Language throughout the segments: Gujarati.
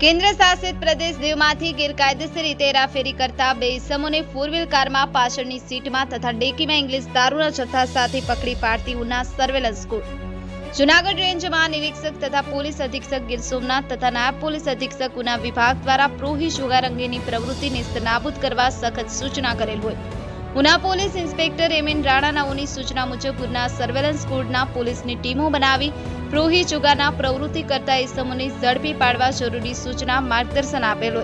કેન્દ્ર શાસિત પ્રદેશ દીવમાંથી ગેરકાયદેસર રીતે હેરાફેરી કરતા બે ઇસમોને ફોર વ્હીલ કારમાં પાછળની સીટમાં તથા ડેકીમાં ઇંગ્લિશ દારૂના જથ્થા સાથે પકડી પાડતી ઉના સર્વેલન્સ સ્કૂલ જુનાગઢ રેન્જમાં નિરીક્ષક તથા પોલીસ અધિક્ષક ગીર સોમનાથ તથા નાયબ પોલીસ અધિક્ષક ઉના વિભાગ દ્વારા પ્રોહી જુગાર અંગેની પ્રવૃત્તિ નિસ્તનાબૂદ કરવા સખત સૂચના કરેલ હોય. Una police inspector M N રાણાનાઓની સૂચના મુજબ ઉના સર્વેલન્સ સ્કવોડના પોલીસની ટીમો બનાવી પ્રોહી જુગારના પ્રવૃત્તિ કરતા ઇસમોને ઝડપી પાડવા જરૂરી સૂચના માર્ગદર્શન આપેલ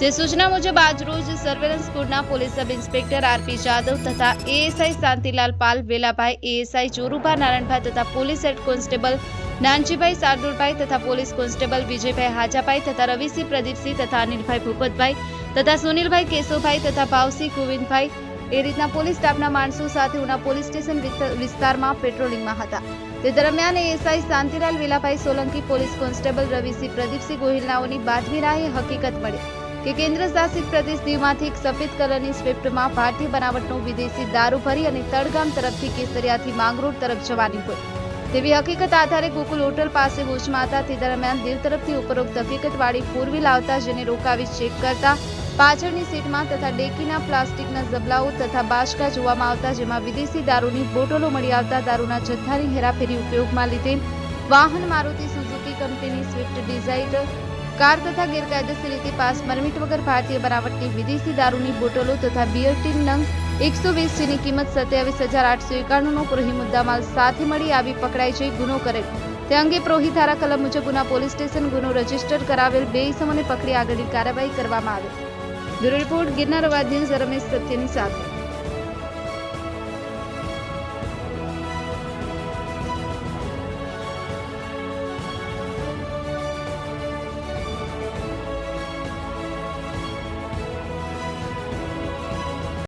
જે સૂચના મુજબ આજરોજ સર્વેલન્સ સ્કૂલના police sub inspector RP Jadav તથા એએસઆઈ શાંતિલાલ પાલ, વેલાભાઈ એએસઆઈ ચોરુભા નારાયણભાઈ તથા police head constable Nanjibhai Shardulbhai તથા પોલીસ કોન્સ્ટેબલ વિજયભાઈ હાજાભાઈ તથા રવિસિંહ પ્રદીપસિંહ તથા અનિલભાઈ ભૂપતભાઈ તથા સુનિલભાઈ કેશવભાઈ તથા ભાવસિંહ ગોવિંદભાઈ એ રીતના પોલીસ સ્ટાફના માણસો સાથે ઉના પોલીસ સ્ટેશન વિસ્તારમાં પેટ્રોલિંગમાં હતા. તે દરમિયાન ASI Shantilal Velabhai Solanki, police constable Ravisinh Pradipsinh ગોહિલનાઓની બાતમી રાહે હકીકત મળી કે કેન્દ્ર શાસિત પ્રદેશ દીવમાંથી એક સફેદ કલરની સ્વિફ્ટમાં ભારતીય બનાવટનો વિદેશી દારૂ ભરી અને તળગામ તરફથી કેસરિયાથી માંગરોળ તરફ જવાની હોય. તેવી હકીકત આધારે ગોકુલ હોટલ પાસે હોશમાં હતા. તે દરમિયાન દીવ તરફથી ઉપરોક્ત હકીકતવાળી ફોર વ્હીલ આવતા જેને રોકાવી ચેક કરતા પાછળની સીટમાં તથા ડેકીના પ્લાસ્ટિકના ઝબલાઓ તથા બાશકા જોવામાં આવતા જેમાં વિદેશી દારૂની બોટલો મળી આવતા દારૂના જથ્થાની હેરાફેરી ઉપયોગમાં લીધે વાહન મારુતિ સુઝુકી કંપનીની સ્વિફ્ટ ડિઝાયર કાર તથા ગેરકાયદેસર રીતે પાસ પરમિટ વગર ભારતીય બનાવટની વિદેશી દારૂની બોટલો તથા બિયર ટીન નંગ એકસો વીસ જેની કિંમત સત્યાવીસ હજાર આઠસો એકાણુંનો પ્રોહી મુદ્દામાલ સાથે મળી આવી પકડાઈ જઈ ગુનો કરેલ તે અંગે પ્રોહી ધારા કલમ મુજબ ગુના પોલીસ સ્ટેશન ગુનો રજિસ્ટર કરાવેલ બે ઇસમોને પકડી આગળની કાર્યવાહી કરવામાં આવી. Bureau report Girnar news Ramesh સાથે.